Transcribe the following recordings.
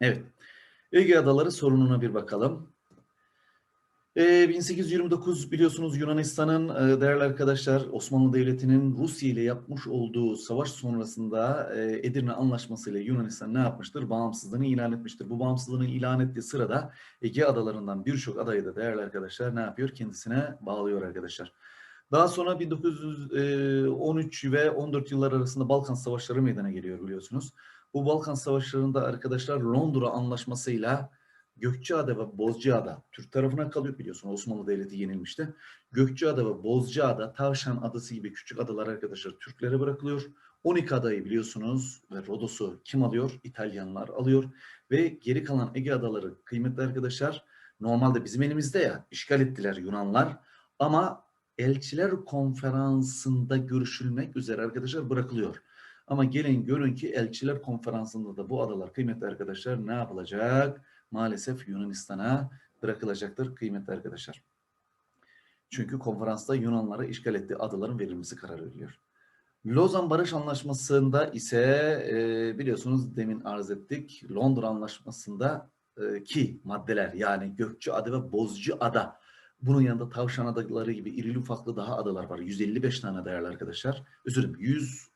Evet. Ege Adaları sorununa bir bakalım. Ee, 1829 biliyorsunuz Yunanistan'ın e, değerli arkadaşlar Osmanlı Devleti'nin Rusya ile yapmış olduğu savaş sonrasında e, Edirne Anlaşması ile Yunanistan ne yapmıştır? Bağımsızlığını ilan etmiştir. Bu bağımsızlığını ilan ettiği sırada Ege Adalarından birçok adayı da değerli arkadaşlar ne yapıyor? Kendisine bağlıyor arkadaşlar. Daha sonra 1913 ve 14 yıllar arasında Balkan Savaşları meydana geliyor biliyorsunuz. Bu Balkan Savaşları'nda arkadaşlar Londra Anlaşması'yla Gökçeada ve Bozcaada Türk tarafına kalıyor biliyorsun Osmanlı Devleti yenilmişti. Gökçeada ve Bozcaada, Tavşan Adası gibi küçük adalar arkadaşlar Türklere bırakılıyor. 12 adayı biliyorsunuz ve Rodos'u kim alıyor? İtalyanlar alıyor. Ve geri kalan Ege adaları kıymetli arkadaşlar normalde bizim elimizde ya işgal ettiler Yunanlar. Ama elçiler konferansında görüşülmek üzere arkadaşlar bırakılıyor. Ama gelin görün ki elçiler konferansında da bu adalar kıymetli arkadaşlar ne yapılacak? Maalesef Yunanistan'a bırakılacaktır kıymetli arkadaşlar. Çünkü konferansta Yunanlara işgal ettiği adaların verilmesi karar veriliyor. Lozan Barış Anlaşması'nda ise e, biliyorsunuz demin arz ettik. Londra Anlaşması'nda e, ki maddeler yani Gökçeada ve Bozcaada bunun yanında Tavşan Adaları gibi irili ufaklı daha adalar var. 155 tane değerli arkadaşlar. Özür dilerim 100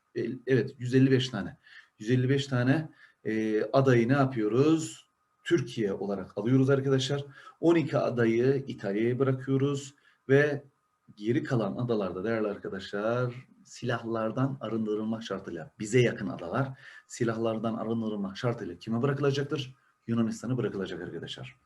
evet 155 tane. 155 tane e, adayı ne yapıyoruz? Türkiye olarak alıyoruz arkadaşlar. 12 adayı İtalya'ya bırakıyoruz ve geri kalan adalarda değerli arkadaşlar silahlardan arındırılmak şartıyla bize yakın adalar silahlardan arındırılmak şartıyla kime bırakılacaktır? Yunanistan'a bırakılacak arkadaşlar.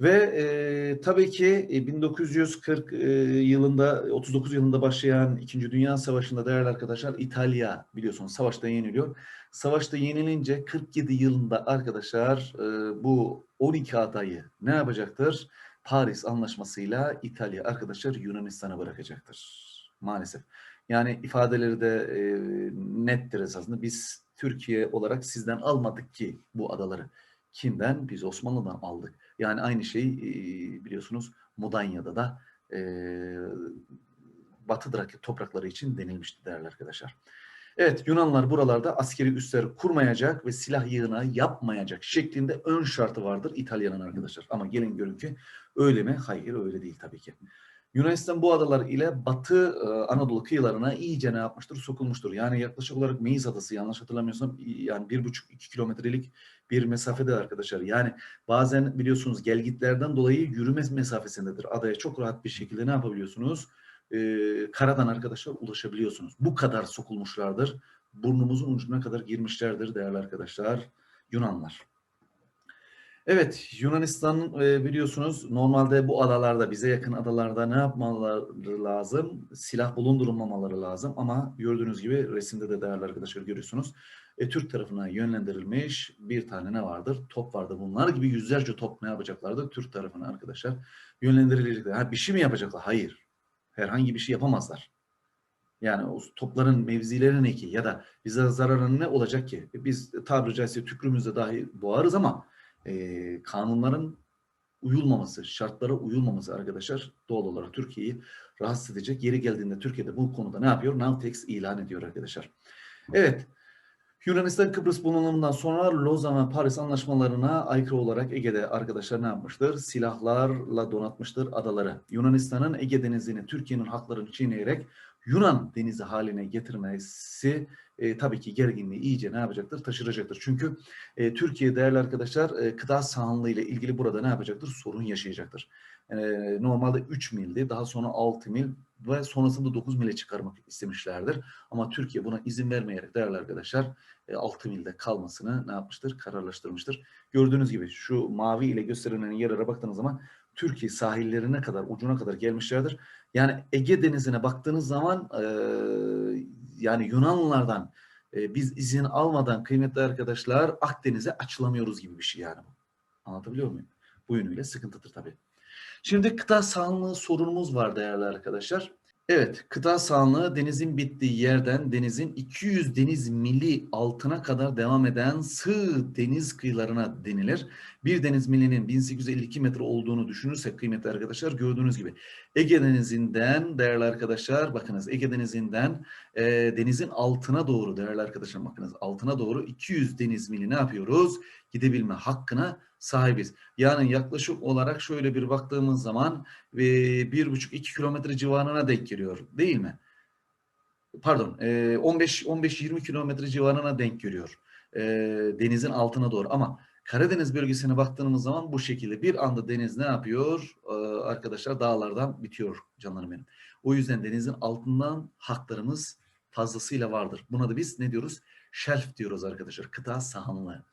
Ve e, tabii ki e, 1940 e, yılında 39 yılında başlayan 2. Dünya Savaşı'nda değerli arkadaşlar İtalya biliyorsunuz savaşta yeniliyor. Savaşta yenilince 47 yılında arkadaşlar e, bu 12 adayı ne yapacaktır? Paris Anlaşması'yla İtalya arkadaşlar Yunanistan'a bırakacaktır. Maalesef. Yani ifadeleri de e, nettir esasında. Biz Türkiye olarak sizden almadık ki bu adaları. Kimden? Biz Osmanlı'dan aldık. Yani aynı şey e, biliyorsunuz Mudanya'da da e, Batı Trakya toprakları için denilmişti değerli arkadaşlar. Evet Yunanlar buralarda askeri üsler kurmayacak ve silah yığını yapmayacak şeklinde ön şartı vardır İtalya'nın arkadaşlar. Ama gelin görün ki öyle mi? Hayır öyle değil tabii ki. Yunanistan bu adalar ile Batı e, Anadolu kıyılarına iyice ne yapmıştır? Sokulmuştur. Yani yaklaşık olarak Meis Adası yanlış hatırlamıyorsam yani bir buçuk iki kilometrelik bir mesafede arkadaşlar. Yani bazen biliyorsunuz gelgitlerden dolayı yürüme mesafesindedir. Adaya çok rahat bir şekilde ne yapabiliyorsunuz? Ee, karadan arkadaşlar ulaşabiliyorsunuz. Bu kadar sokulmuşlardır. Burnumuzun ucuna kadar girmişlerdir değerli arkadaşlar Yunanlar. Evet, Yunanistan e, biliyorsunuz normalde bu adalarda, bize yakın adalarda ne yapmaları lazım? Silah bulundurmamaları lazım ama gördüğünüz gibi resimde de değerli arkadaşlar görüyorsunuz. E, Türk tarafına yönlendirilmiş bir tane ne vardır? Top vardır. Bunlar gibi yüzlerce top ne yapacaklardır? Türk tarafına arkadaşlar yönlendirilecekler. Ha, bir şey mi yapacaklar? Hayır. Herhangi bir şey yapamazlar. Yani o topların mevzileri ne ki? Ya da bize zararı ne olacak ki? Biz tabiri caizse tükrümüzde dahi boğarız ama e, kanunların uyulmaması, şartlara uyulmaması arkadaşlar doğal olarak Türkiye'yi rahatsız edecek. Yeri geldiğinde Türkiye'de bu konuda ne yapıyor? Navtex ilan ediyor arkadaşlar. Evet. Yunanistan Kıbrıs bunalımından sonra Lozan ve Paris anlaşmalarına aykırı olarak Ege'de arkadaşlar ne yapmıştır? Silahlarla donatmıştır adaları. Yunanistan'ın Ege Denizi'ni Türkiye'nin haklarını çiğneyerek Yunan denizi haline getirmesi e, tabii ki gerginliği iyice ne yapacaktır? Taşıracaktır. Çünkü e, Türkiye değerli arkadaşlar e, gıda sahanlığı ile ilgili burada ne yapacaktır? Sorun yaşayacaktır. E, normalde 3 mildi, daha sonra 6 mil ve sonrasında 9 mile çıkarmak istemişlerdir. Ama Türkiye buna izin vermeyerek değerli arkadaşlar e, 6 milde kalmasını ne yapmıştır? Kararlaştırmıştır. Gördüğünüz gibi şu mavi ile gösterilen yerlere baktığınız zaman Türkiye sahillerine kadar, ucuna kadar gelmişlerdir. Yani Ege Denizi'ne baktığınız zaman e, yani Yunanlılardan e, biz izin almadan kıymetli arkadaşlar Akdeniz'e açılamıyoruz gibi bir şey yani bu. Anlatabiliyor muyum? Bu yönüyle sıkıntıdır tabii. Şimdi kıta sahanlığı sorunumuz var değerli arkadaşlar. Evet, kıta sahanlığı denizin bittiği yerden denizin 200 deniz mili altına kadar devam eden sığ deniz kıyılarına denilir. Bir deniz milinin 1852 metre olduğunu düşünürsek kıymetli arkadaşlar gördüğünüz gibi Ege Denizi'nden değerli arkadaşlar bakınız Ege Denizi'nden e, denizin altına doğru değerli arkadaşlar bakınız altına doğru 200 deniz mili ne yapıyoruz? Gidebilme hakkına sahibiz. Yani yaklaşık olarak şöyle bir baktığımız zaman e, bir buçuk iki kilometre civarına denk geliyor değil mi? Pardon e, 15-20 kilometre civarına denk geliyor. E, denizin altına doğru ama Karadeniz bölgesine baktığımız zaman bu şekilde bir anda deniz ne yapıyor? Ee, arkadaşlar dağlardan bitiyor canlarım benim. O yüzden denizin altından haklarımız fazlasıyla vardır. Buna da biz ne diyoruz? Şelf diyoruz arkadaşlar. Kıta sahanlığı.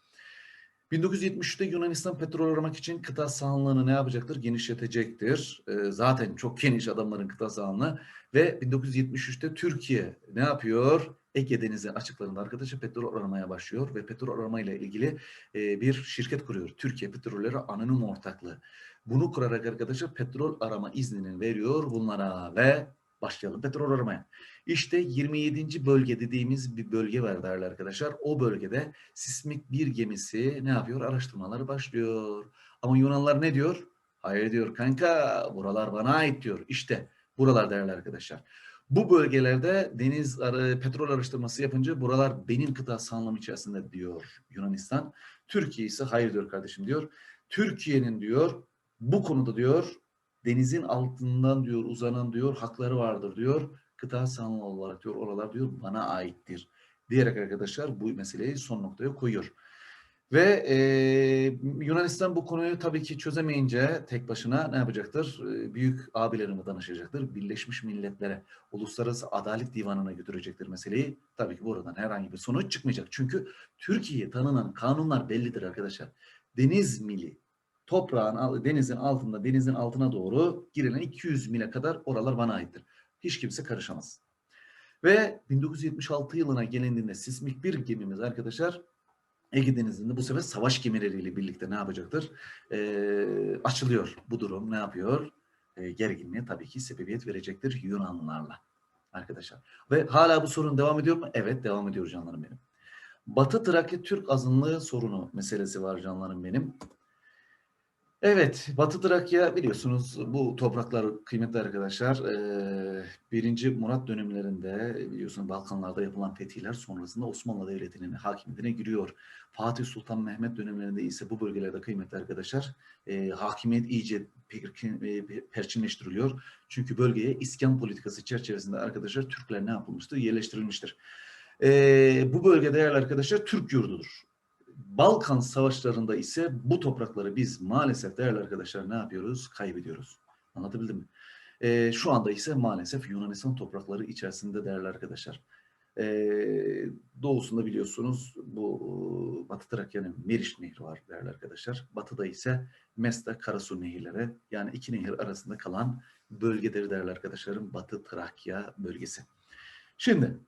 1973'te Yunanistan petrol aramak için kıta sahanlığını ne yapacaktır? Genişletecektir. Ee, zaten çok geniş adamların kıta sahanlığı. Ve 1973'te Türkiye ne yapıyor? Ege Denizi açıklarında arkadaşlar petrol aramaya başlıyor ve petrol aramayla ilgili e, bir şirket kuruyor. Türkiye Petrolleri Anonim Ortaklığı. Bunu kurarak arkadaşlar petrol arama iznini veriyor bunlara ve başlayalım petrol aramaya. İşte 27. bölge dediğimiz bir bölge var değerli arkadaşlar. O bölgede sismik bir gemisi ne yapıyor? Araştırmaları başlıyor. Ama Yunanlar ne diyor? Hayır diyor kanka buralar bana ait diyor. İşte buralar değerli arkadaşlar. Bu bölgelerde deniz petrol araştırması yapınca buralar benim kıta sahanlığım içerisinde diyor Yunanistan. Türkiye ise hayır diyor kardeşim diyor. Türkiye'nin diyor bu konuda diyor denizin altından diyor uzanan diyor hakları vardır diyor. Kıta sahanlığı olarak diyor oralar diyor bana aittir. Diyerek arkadaşlar bu meseleyi son noktaya koyuyor. Ve e, Yunanistan bu konuyu tabii ki çözemeyince tek başına ne yapacaktır? E, büyük abilerine danışacaktır. Birleşmiş Milletler'e, Uluslararası Adalet Divanı'na götürecektir meseleyi. Tabii ki buradan herhangi bir sonuç çıkmayacak. Çünkü Türkiye'ye tanınan kanunlar bellidir arkadaşlar. Deniz mili, toprağın, denizin altında, denizin altına doğru girilen 200 mile kadar oralar bana aittir. Hiç kimse karışamaz. Ve 1976 yılına gelindiğinde sismik bir gemimiz arkadaşlar Ege Denizi'nde bu sefer savaş gemileriyle birlikte ne yapacaktır? Ee, açılıyor bu durum ne yapıyor? Ee, gerginliğe tabii ki sebebiyet verecektir Yunanlılarla arkadaşlar. Ve hala bu sorun devam ediyor mu? Evet devam ediyor canlarım benim. Batı Trakya Türk azınlığı sorunu meselesi var canlarım benim. Evet, Batı Trakya biliyorsunuz bu topraklar kıymetli arkadaşlar. Ee, birinci Murat dönemlerinde biliyorsunuz Balkanlarda yapılan fetihler sonrasında Osmanlı Devleti'nin hakimiyetine giriyor. Fatih Sultan Mehmet dönemlerinde ise bu bölgelerde kıymetli arkadaşlar e, hakimiyet iyice e, perçinleştiriliyor. Çünkü bölgeye iskan politikası çerçevesinde arkadaşlar Türkler ne yapılmıştır? Yerleştirilmiştir. E, bu bölge değerli arkadaşlar Türk yurdudur. Balkan savaşlarında ise bu toprakları biz maalesef değerli arkadaşlar ne yapıyoruz? Kaybediyoruz. Anlatabildim mi? Ee, şu anda ise maalesef Yunanistan toprakları içerisinde değerli arkadaşlar. Ee, doğusunda biliyorsunuz bu Batı Trakya'nın Meriç Nehri var değerli arkadaşlar. Batıda ise Mesta Karasu nehirleri yani iki nehir arasında kalan bölgedir değerli arkadaşlarım Batı Trakya bölgesi. Şimdi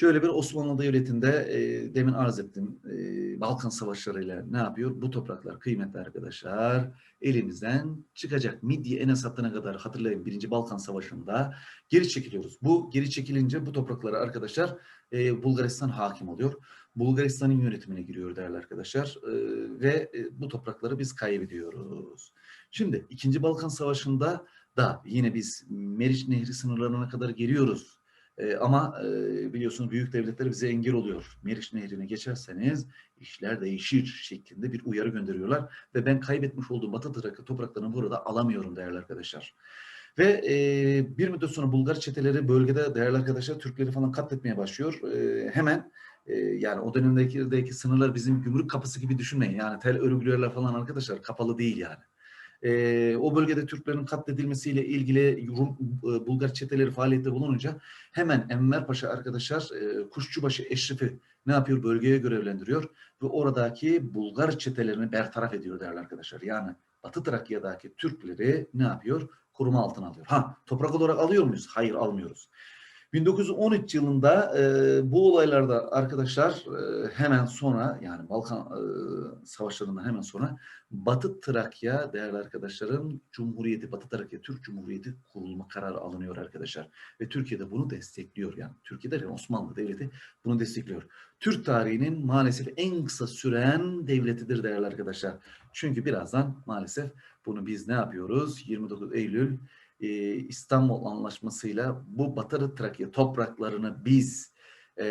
Şöyle bir Osmanlı Devleti'nde e, demin arz ettim e, Balkan Savaşları'yla ne yapıyor? Bu topraklar kıymetli arkadaşlar elimizden çıkacak. Midye Enes hattına kadar hatırlayın birinci Balkan Savaşı'nda geri çekiliyoruz. Bu geri çekilince bu topraklara arkadaşlar e, Bulgaristan hakim oluyor. Bulgaristan'ın yönetimine giriyor değerli arkadaşlar e, ve e, bu toprakları biz kaybediyoruz. Şimdi ikinci Balkan Savaşı'nda da yine biz Meriç Nehri sınırlarına kadar geliyoruz. E, ama e, biliyorsunuz büyük devletler bize engel oluyor. Meriç Nehri'ne geçerseniz işler değişir şeklinde bir uyarı gönderiyorlar. Ve ben kaybetmiş olduğum Batı Trakya topraklarını burada alamıyorum değerli arkadaşlar. Ve e, bir müddet sonra Bulgar çeteleri bölgede değerli arkadaşlar Türkleri falan katletmeye başlıyor. E, hemen e, yani o dönemdeki sınırlar bizim gümrük kapısı gibi düşünmeyin. Yani tel örgülerler falan arkadaşlar kapalı değil yani e, o bölgede Türklerin katledilmesiyle ilgili Rum, e, Bulgar çeteleri faaliyette bulununca hemen Enver Paşa arkadaşlar e, Kuşçubaşı Eşref'i ne yapıyor? Bölgeye görevlendiriyor ve oradaki Bulgar çetelerini bertaraf ediyor değerli arkadaşlar. Yani Batı Trakya'daki Türkleri ne yapıyor? Koruma altına alıyor. Ha toprak olarak alıyor muyuz? Hayır almıyoruz. 1913 yılında e, bu olaylarda arkadaşlar e, hemen sonra yani Balkan e, savaşlarından hemen sonra Batı Trakya değerli arkadaşlarım Cumhuriyeti Batı Trakya Türk Cumhuriyeti kurulma kararı alınıyor arkadaşlar. Ve Türkiye de bunu destekliyor yani. Türkiye'de yani Osmanlı Devleti bunu destekliyor. Türk tarihinin maalesef en kısa süren devletidir değerli arkadaşlar. Çünkü birazdan maalesef bunu biz ne yapıyoruz? 29 Eylül e, İstanbul Anlaşması'yla bu Batı Trakya topraklarını biz e,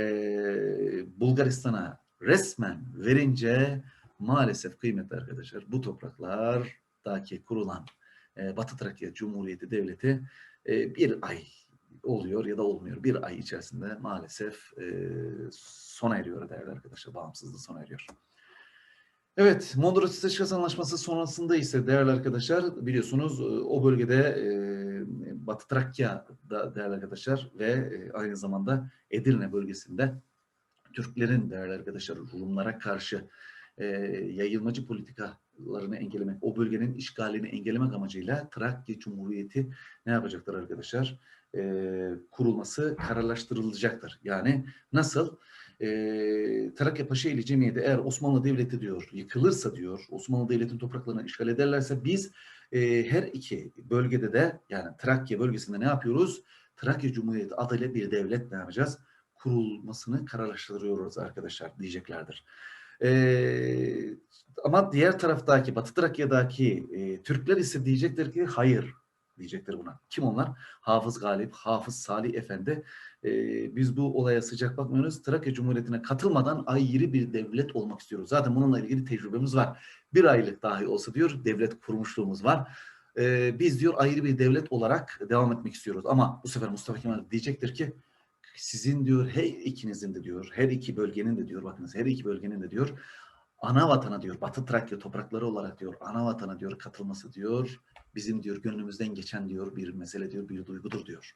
Bulgaristan'a resmen verince maalesef kıymetli arkadaşlar bu topraklardaki kurulan e, Batı Trakya Cumhuriyeti Devleti e, bir ay oluyor ya da olmuyor. Bir ay içerisinde maalesef e, sona eriyor değerli arkadaşlar. Bağımsızlığı sona eriyor. Evet, Mondros İstaşkas Anlaşması sonrasında ise değerli arkadaşlar biliyorsunuz e, o bölgede e, Batı Trakya'da değerli arkadaşlar ve e, aynı zamanda Edirne bölgesinde Türklerin değerli arkadaşlar Rumlara karşı e, yayılmacı politikalarını engellemek, o bölgenin işgalini engellemek amacıyla Trakya Cumhuriyeti ne yapacaklar arkadaşlar? E, kurulması kararlaştırılacaktır. Yani nasıl? E, Trakya Paşaeli Cemiyeti eğer Osmanlı Devleti diyor yıkılırsa diyor, Osmanlı Devleti'nin topraklarını işgal ederlerse biz e, her iki bölgede de yani Trakya bölgesinde ne yapıyoruz? Trakya Cumhuriyeti adıyla bir devlet ne yapacağız? Kurulmasını kararlaştırıyoruz arkadaşlar diyeceklerdir. Ee, ama diğer taraftaki Batı Trakya'daki e, Türkler ise diyecekler ki hayır diyecekler buna. Kim onlar? Hafız Galip, Hafız Salih Efendi. E, biz bu olaya sıcak bakmıyoruz. Trakya Cumhuriyeti'ne katılmadan ayrı bir devlet olmak istiyoruz. Zaten bununla ilgili tecrübemiz var. Bir aylık dahi olsa diyor devlet kurmuşluğumuz var. E, biz diyor ayrı bir devlet olarak devam etmek istiyoruz. Ama bu sefer Mustafa Kemal diyecektir ki sizin diyor her ikinizin de diyor her iki bölgenin de diyor bakınız her iki bölgenin de diyor ana vatana diyor Batı Trakya toprakları olarak diyor ana vatana diyor katılması diyor bizim diyor gönlümüzden geçen diyor bir mesele diyor bir duygudur diyor.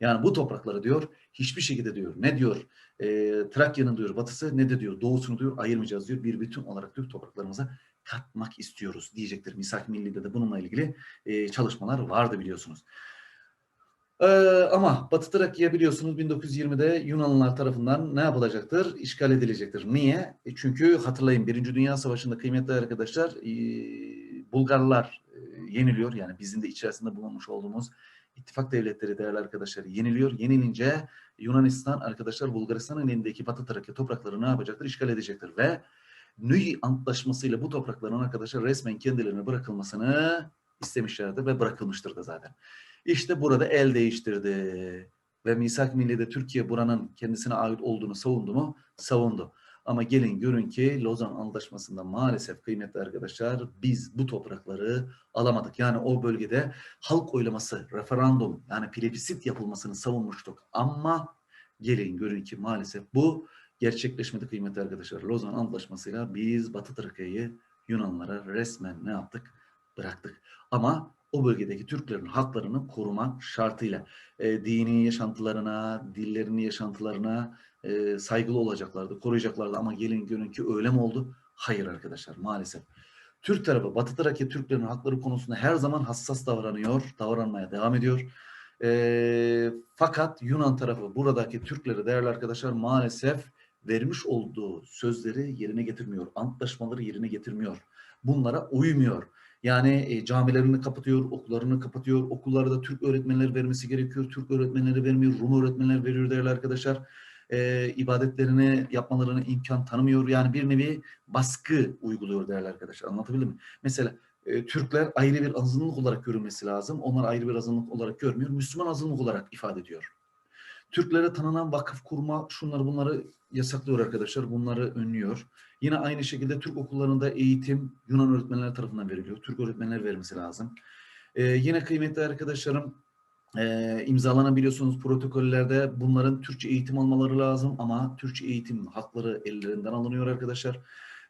Yani bu toprakları diyor hiçbir şekilde diyor ne diyor e, Trakya'nın diyor batısı ne de diyor doğusunu diyor ayırmayacağız diyor bir bütün olarak diyor topraklarımıza katmak istiyoruz diyecektir. Misak Milli'de de bununla ilgili e, çalışmalar vardı biliyorsunuz. Ee, ama Batı Trakya biliyorsunuz 1920'de Yunanlılar tarafından ne yapılacaktır? İşgal edilecektir. Niye? E çünkü hatırlayın Birinci Dünya Savaşı'nda kıymetli arkadaşlar e, Bulgarlar yeniliyor. Yani bizim de içerisinde bulunmuş olduğumuz ittifak devletleri değerli arkadaşlar yeniliyor. Yenilince Yunanistan arkadaşlar Bulgaristan'ın elindeki Batı Trakya toprakları ne yapacaktır? İşgal edecektir ve Nüyi Antlaşması'yla bu toprakların arkadaşlar resmen kendilerine bırakılmasını istemişlerdi ve bırakılmıştır da zaten. İşte burada el değiştirdi. Ve Misak Milli'de Türkiye buranın kendisine ait olduğunu savundu mu? Savundu. Ama gelin görün ki Lozan Antlaşması'nda maalesef kıymetli arkadaşlar biz bu toprakları alamadık. Yani o bölgede halk oylaması, referandum yani plebisit yapılmasını savunmuştuk. Ama gelin görün ki maalesef bu gerçekleşmedi kıymetli arkadaşlar. Lozan Antlaşması'yla biz Batı Trakya'yı Yunanlara resmen ne yaptık? Bıraktık. Ama o bölgedeki Türklerin haklarını korumak şartıyla e, dini yaşantılarına, dillerinin yaşantılarına e, saygılı olacaklardı, koruyacaklardı. Ama gelin görün ki öyle mi oldu? Hayır arkadaşlar maalesef. Türk tarafı, Batı Trakya Türklerin hakları konusunda her zaman hassas davranıyor, davranmaya devam ediyor. E, fakat Yunan tarafı buradaki Türkleri değerli arkadaşlar maalesef vermiş olduğu sözleri yerine getirmiyor. Antlaşmaları yerine getirmiyor. Bunlara uymuyor. Yani e, camilerini kapatıyor, okullarını kapatıyor. Okullara da Türk öğretmenleri vermesi gerekiyor. Türk öğretmenleri vermiyor, Rum öğretmenler veriyor değerli arkadaşlar. E, ibadetlerini yapmalarına imkan tanımıyor. Yani bir nevi baskı uyguluyor değerli arkadaşlar. Anlatabildim mi? Mesela e, Türkler ayrı bir azınlık olarak görülmesi lazım. Onlar ayrı bir azınlık olarak görmüyor. Müslüman azınlık olarak ifade ediyor. Türklere tanınan vakıf kurma şunları bunları yasaklıyor arkadaşlar. Bunları önlüyor. Yine aynı şekilde Türk okullarında eğitim Yunan öğretmenler tarafından veriliyor. Türk öğretmenler vermesi lazım. Ee, yine kıymetli arkadaşlarım e, imzalanan biliyorsunuz protokollerde bunların Türkçe eğitim almaları lazım ama Türkçe eğitim hakları ellerinden alınıyor arkadaşlar.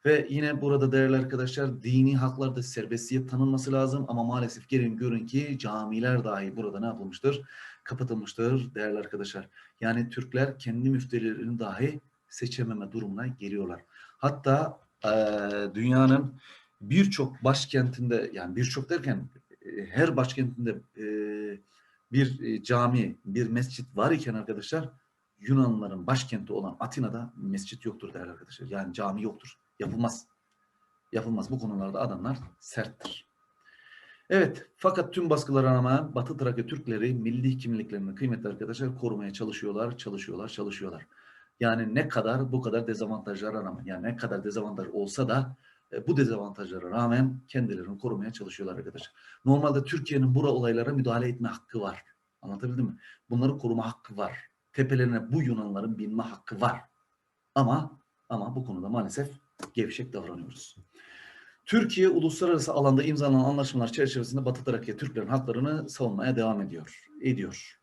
Ve yine burada değerli arkadaşlar dini haklarda serbestiyet tanınması lazım ama maalesef gelin görün ki camiler dahi burada ne yapılmıştır? Kapatılmıştır değerli arkadaşlar. Yani Türkler kendi müftülerini dahi seçememe durumuna geliyorlar. Hatta e, dünyanın birçok başkentinde yani birçok derken e, her başkentinde e, bir e, cami, bir mescit var iken arkadaşlar Yunanlıların başkenti olan Atina'da mescit yoktur değerli arkadaşlar. Yani cami yoktur. Yapılmaz. Yapılmaz. Bu konularda adamlar serttir. Evet, fakat tüm baskılara rağmen Batı Trakya Türkleri milli kimliklerini kıymetli arkadaşlar korumaya çalışıyorlar, çalışıyorlar, çalışıyorlar. Yani ne kadar bu kadar dezavantajlara rağmen, yani ne kadar dezavantaj olsa da e, bu dezavantajlara rağmen kendilerini korumaya çalışıyorlar arkadaşlar. Normalde Türkiye'nin bura olaylara müdahale etme hakkı var. Anlatabildim mi? Bunları koruma hakkı var. Tepelerine bu Yunanların binme hakkı var. Ama ama bu konuda maalesef gevşek davranıyoruz. Türkiye uluslararası alanda imzalanan anlaşmalar çerçevesinde Batı Trakya Türklerin haklarını savunmaya devam ediyor. Ediyor.